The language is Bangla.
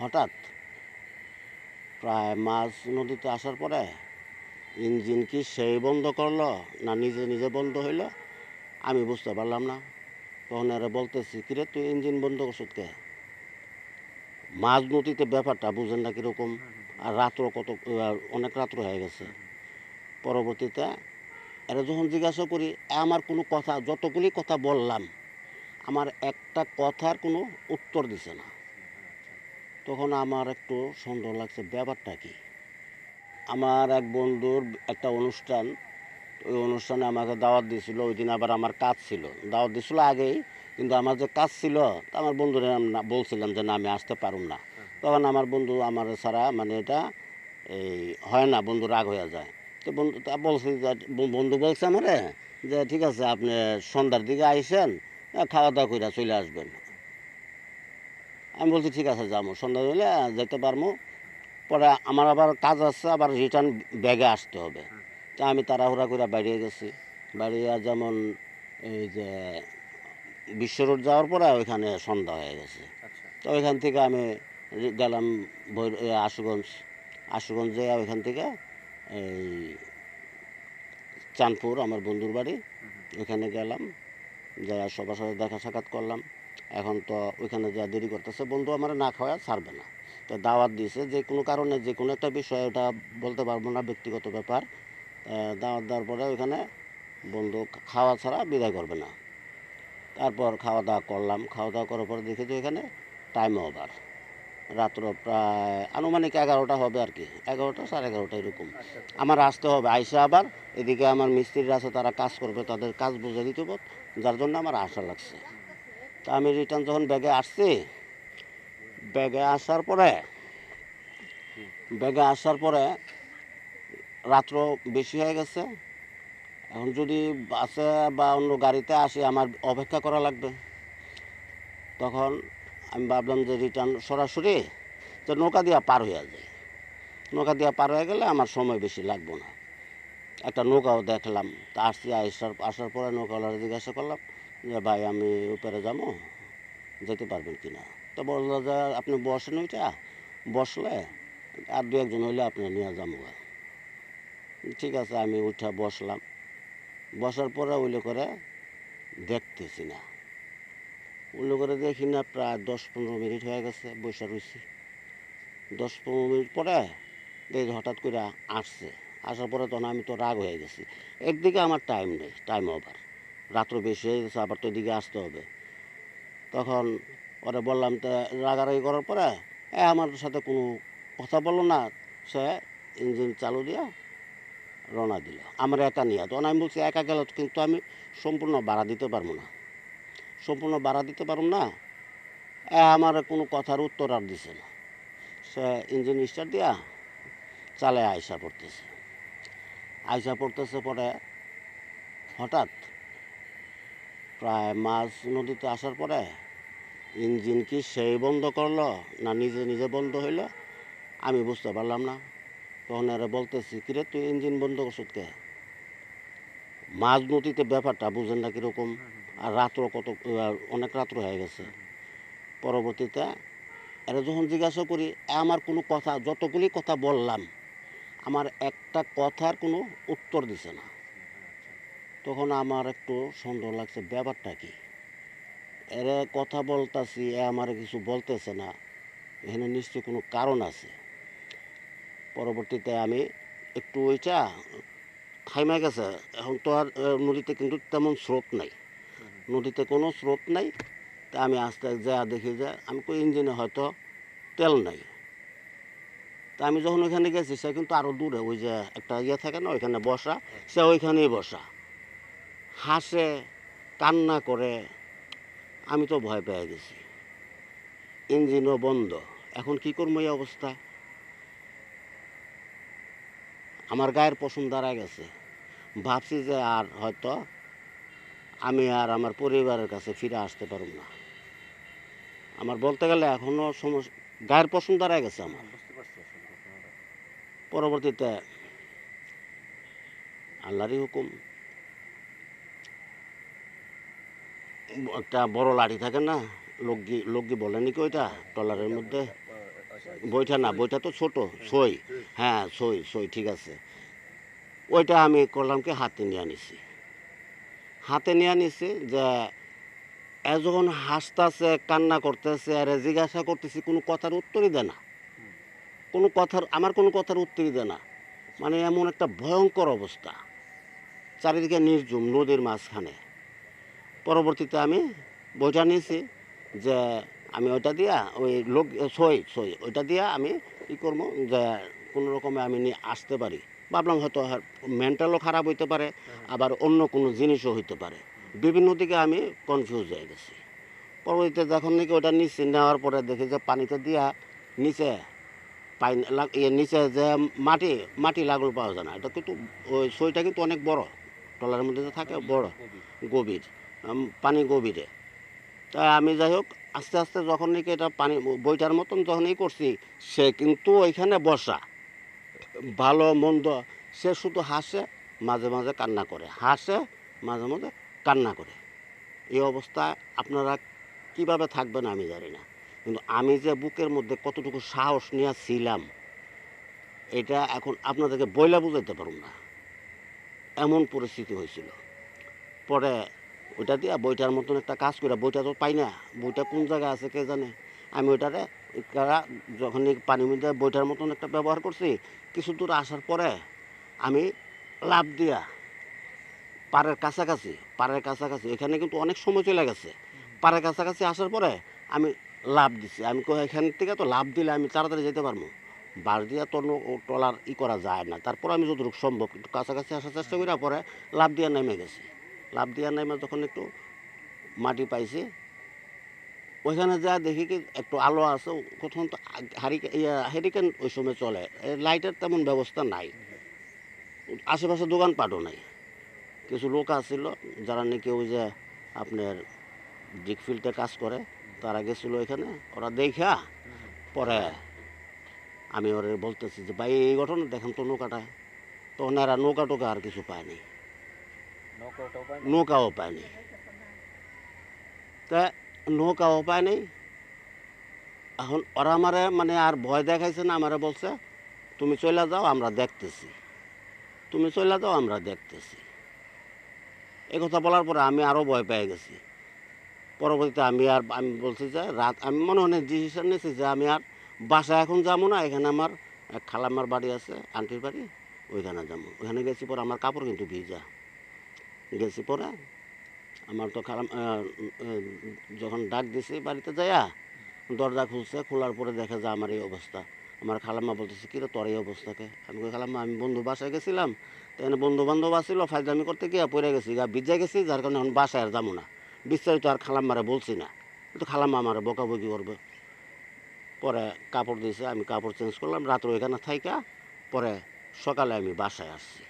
হঠাৎ প্রায় মাছ নদীতে আসার পরে ইঞ্জিন কি সেই বন্ধ করল না নিজে নিজে বন্ধ হইল? আমি বুঝতে পারলাম না। তখন এরা বলতেছি কিরে তুই ইঞ্জিন বন্ধ করছত কে? মাঝ নদীতে ব্যাপারটা বুঝেন না কীরকম। আর রাত্র কত অনেক রাত্র হয়ে গেছে। পরবর্তীতে এরা যখন জিজ্ঞাসা করি, আমার কোনো কথা, যতগুলি কথা বললাম, আমার একটা কথার কোনো উত্তর দিছে না। তখন আমার একটু সন্দেহ লাগছে ব্যাপারটা কি? আমার এক বন্ধুর একটা অনুষ্ঠান ওই অনুষ্ঠানে আমাকে দাওয়াত দিয়েছিল ওই দিন আবার আমার কাজ ছিল। দাওয়াত দিয়েছিল আগেই কিন্তু আমার যে কাজ ছিল আমার বন্ধুরা বলছিলাম যে না আমি আসতে পারুম না। তখন আমার বন্ধু আমার ছাড়া মানে এটা এই হয় না বন্ধু রাগ হয়ে যায়। তো বন্ধু তা বলছি বন্ধু বলছে আমারে যে ঠিক আছে আপনি সন্ধ্যার দিকে আইসেন আহ, খাওয়া দাওয়া করে চলে আসবেন। আমি বলছি ঠিক আছে যাব। সন্ধ্যা হলে যেতে পারব পরে আমার আবার কাজ আছে আবার রিটার্ন ব্যাগে আসতে হবে। তা আমি তাড়াহুড়া করে বাইরে গেছি। বাইরে যেমন এই যে বিশ্ব রোড যাওয়ার পরে ওইখানে সন্ধ্যা হয়ে গেছে। আচ্ছা। তো ওইখান থেকে আমি গেলাম ভৈর- আশুগঞ্জ। আশুগঞ্জ যেয়ে ওইখান থেকে এই চাঁদপুর আমার বন্ধুর বাড়ি। ওইখানে গেলাম। যাই সবার সাথে দেখা সাক্ষাৎ করলাম। এখন তো ওইখানে যা দেরি করতেছে বন্ধু আমার না খাওয়া ছাড়বে না। তো দাওয়াত দিয়েছে যে কোনো কারণে যে কোনো একটা বিষয় ওটা বলতে পারব না ব্যক্তিগত ব্যাপার। দাওয়াত দেওয়ার পরে ওইখানে বন্ধু খাওয়া ছাড়া বিদায় করবে না। তারপর খাওয়া দাওয়া করলাম খাওয়া দাওয়া করার পরে দেখি যে এখানে টাইম ওভার রাত্র প্রায় আনুমানিক এগারোটা হবে আর কি এগারোটা সাড়ে এগারোটা এরকম। আচ্ছা আমার আসতে হবে আইসা আবার এদিকে আমার মিস্ত্রিরা আছে তারা কাজ করবে তাদের কাজ বুঝে দিতে হবে যার জন্য আমার আশা লাগছে। তা আমি রিটার্ন যখন ব্যাগে আসছি ব্যাগে আসার পরে ব্যাগে আসার পরে রাত্র বেশি হয়ে গেছে। এখন যদি বাসে বা অন্য গাড়িতে আসি, আমার অপেক্ষা করা লাগবে। তখন আমি ভাবলাম যে রিটার্ন সরাসরি যে নৌকা দিয়া পার হয়ে যায় নৌকা দিয়া পার হয়ে গেলে আমার সময় বেশি লাগবে না। একটা নৌকাও দেখলাম। তা আসছি, আসার আসার পরে নৌকাওয়ালার জিজ্ঞাসা করলাম যে, ভাই, আমি উপরে যাব, যেতে পারবেন কি না তো বলল যে, আপনি বসেন ওইটা, বসলে আর দু একজন হইলে আপনি নিয়ে যাব। ঠিক আছে, আমি উঠা বসলাম। বসার পরে ওইলে করে দেখতেছি না। ওইলে করে দেখি না, প্রায় দশ পনেরো মিনিট হয়ে গেছে বসে রয়েছি দশ পনেরো মিনিট পরে দেখি হঠাৎ করে আসছে। আসার পরে তখন আমি তো রাগ হয়ে গেছি। একদিকে আমার টাইম নেই টাইম ওভার রাত্র বেশি হয়ে গেছে, আবার তো এদিকে আসতে হবে। তখন ওরে বললাম, তো রাগারাগি করার পরে? এ, আমার সাথে কোনো কথা বলল না। সে ইঞ্জিন চালু দিয়া রওনা দিল। আমার একা নিয়ে তখন আমি বলছি, একা গেলে কিন্তু আমি সম্পূর্ণ ভাড়া দিতে পারব না। সম্পূর্ণ ভাড়া দিতে পারব না? এ, আমার কোনো কথার উত্তর আর দিছে না। সে ইঞ্জিন স্টার্ট দিয়া চালে আয়সা পড়তেছে। আয়সা পড়তেছে পরে হঠাৎ প্রায় মাঝ নদীতে আসার পরে ইঞ্জিন কি সেই বন্ধ করল না নিজে নিজে বন্ধ হইল? আমি বুঝতে পারলাম না। তখন এরা বলতেছি কিরে তুই ইঞ্জিন বন্ধ করছত কে? মাঝ নদীতে ব্যাপারটা বুঝেন না কীরকম। আর রাত্র কত অনেক রাত্র হয়ে গেছে। পরবর্তীতে এরা যখন জিজ্ঞাসা করি আমার কোনো কথা, যতগুলি কথা বললাম, আমার একটা কথার কোনো উত্তর দিছে না। তখন আমার একটু সন্দেহ লাগছে, ব্যাপারটা কি? এরা কথা বলতাছি, এ আমার কিছু বলতেছে না। এখানে নিশ্চয়ই কোনো কারণ আছে। পরবর্তীতে আমি একটু ওইটা থাইমা গেছে। এখন তো আর নদীতে কিন্তু তেমন স্রোত নাই। নদীতে কোনো স্রোত নাই। তা আমি আস্তে যা দেখি যে, আমি কই ইঞ্জিনে হয়তো তেল নাই। তা আমি যখন ওইখানে গেছি, সে কিন্তু আরও দূরে, ওই যে একটা ইয়ে থাকে না, ওইখানে বসা, সে ওইখানেই বসা। হাসে কান্না করে আমি তো ভয় পেয়ে গেছি। ইঞ্জিনও বন্ধ এখন কি করব এই অবস্থা? আমার গায়ের পশম দাঁড়ায় গেছে। ভাবছি যে আর হয়তো আমি আর আমার পরিবারের কাছে ফিরে আসতে পারব না। আমার বলতে গেলে এখনও সমস্যা গায়ের পশম দাঁড়ায় গেছে আমার। পরবর্তীতে আল্লাহরই হুকুম। একটা বড় লাঠি থাকে না, লোকগি লোকগি বলে নাকি ওইটা, ট্রলারের মধ্যে? বইটা না, বইটা তো ছোট, সই। হ্যাঁ সই সই, ঠিক আছে। ওইটা আমি করলাম কি, হাতে নিয়ে নিছি হাতে নিয়ে নিছি যে এ যখন হাসতেছে, কান্না করতেছে, আর জিজ্ঞাসা করতেছি, কোনো কথার উত্তরই দেয় না। কোনো কথার, আমার কোনো কথার উত্তরই দেয় না। মানে এমন একটা ভয়ঙ্কর অবস্থা। চারিদিকে নির্জুম নদীর মাঝখানে। পরবর্তীতে আমি বইটা নিয়েছি যে আমি ওইটা দিয়া ওই লোক, সই সই, ওইটা দিয়া আমি কী করব যে কোনো রকমে আমি নিয়ে আসতে পারি। ভাবলাম হয়তো মেন্টালও খারাপ হইতে পারে, আবার অন্য কোনো জিনিসও হইতে পারে। বিভিন্ন দিকে আমি কনফিউজ হয়ে গেছি। পরবর্তীতে যখন নাকি ওটা নিচ্ছি নেওয়ার পরে দেখি যে পানিতে দিয়া নিচে পাই ইয়ে নিচে যে মাটি মাটি লাগল পাওয়া যায় না। এটা কিন্তু ওই সইটা কিন্তু অনেক বড়। টলার মধ্যে থাকে বড়, গভীর। পানি গভীরে। তা আমি যাই হোক, আস্তে আস্তে যখন নাকি এটা পানি বইটার মতন যখন ই করছি, সে কিন্তু ওইখানে বসা। ভালো, মন্দ, সে শুধু হাসে, মাঝে মাঝে কান্না করে। হাসে, মাঝে মাঝে কান্না করে। এই অবস্থায় আপনারা কীভাবে থাকবেন আমি জানি না। কিন্তু আমি যে বুকের মধ্যে কতটুকু সাহস নিয়ে ছিলাম এটা এখন আপনাদেরকে বইলা বুঝাইতে পারুম না। এমন পরিস্থিতি হয়েছিল। পরে ওইটা দিয়া বইটার মতন একটা কাজ করে বইটা তো পাই না। বইটা কোন জায়গায় আছে কে জানে? আমি ওইটারে যখন পানির মধ্যে বইটার মতন একটা ব্যবহার করছি, কিছু দূর আসার পরে আমি লাভ দিয়া পাড়ের কাছাকাছি পাড়ের কাছাকাছি, এখানে কিন্তু অনেক সময় চলে গেছে। পাড়ের কাছাকাছি আসার পরে আমি লাভ দিছি। আমি এখান থেকে তো লাভ দিলে আমি তাড়াতাড়ি যেতে পারব? বার দিয়া তো টলার ই করা যায় না। তারপর আমি যতটুকু সম্ভব একটু কাছাকাছি আসার চেষ্টা করি পরে লাভ দিয়া নেমে গেছি। লাভ দিয়া নেমে যখন একটু মাটি পাইছি, ওইখানে যা দেখি কি একটু আলো আছে প্রথম তো হারিকেন ইয়া হেরিকেন ওই সময় চলে। লাইটের তেমন ব্যবস্থা নাই। আশেপাশে দোকানপাটও নাই। কিছু লোক আসছিল যারা নাকি ওই যে আপনার ডিক ফিল্ডে কাজ করে, তারা গেছিল এখানে ওরা দেখা, পরে আমি ওরে বলতেছি যে, ভাই, এই ঘটনা দেখেন তো নৌকাটা। তো ওনারা নৌকা টোকা আর কিছু পায়নি নৌকাও পায়নি তা নৌকাও পায়নি এখন ওরা আমারে মানে আর ভয় দেখাইছে না আমারে বলছে তুমি চলে যাও আমরা দেখতেছি তুমি চলে যাও আমরা দেখতেছি এই কথা বলার পরে আমি আরও ভয় পেয়ে গেছি পরবর্তীতে আমি আর আমি বলছি যে রাত আমি মনে মনে ডিসিশন নিয়েছি যে আমি আর বাসায় এখন যাব না এখানে আমার খালাম্মার বাড়ি আছে আন্টির বাড়ি ওইখানে যাব ওইখানে গেছি পরে আমার কাপড় কিন্তু ভিজা গেছি পরে। আমার তো উম, যখন ডাক দিছি বাড়িতে যাইয়া দরজা খুলছে খোলার পরে দেখে যে আমার এই অবস্থা। আমার খালাম্মা বলতেছে কিরে তোর এই অবস্থাকে আমি কই খালাম্মা আমি বন্ধু বাসায় গেছিলাম। তো এখানে বন্ধু বান্ধব আসছিল ফাইজলামি করতে গিয়ে পড়ে গেছি। গা ভিজে গেছি যার কারণে এখন বাসায় আর যাব না। বিস্তারিত আর খালাম্মারে বলছি না। কিন্তু খালাম্মা আমার বকাবকি করবে। পরে কাপড় দিয়েছে আমি কাপড় চেঞ্জ করলাম। রাত্রে ওইখানে থাইকা পরে সকালে আমি বাসায় আসছি।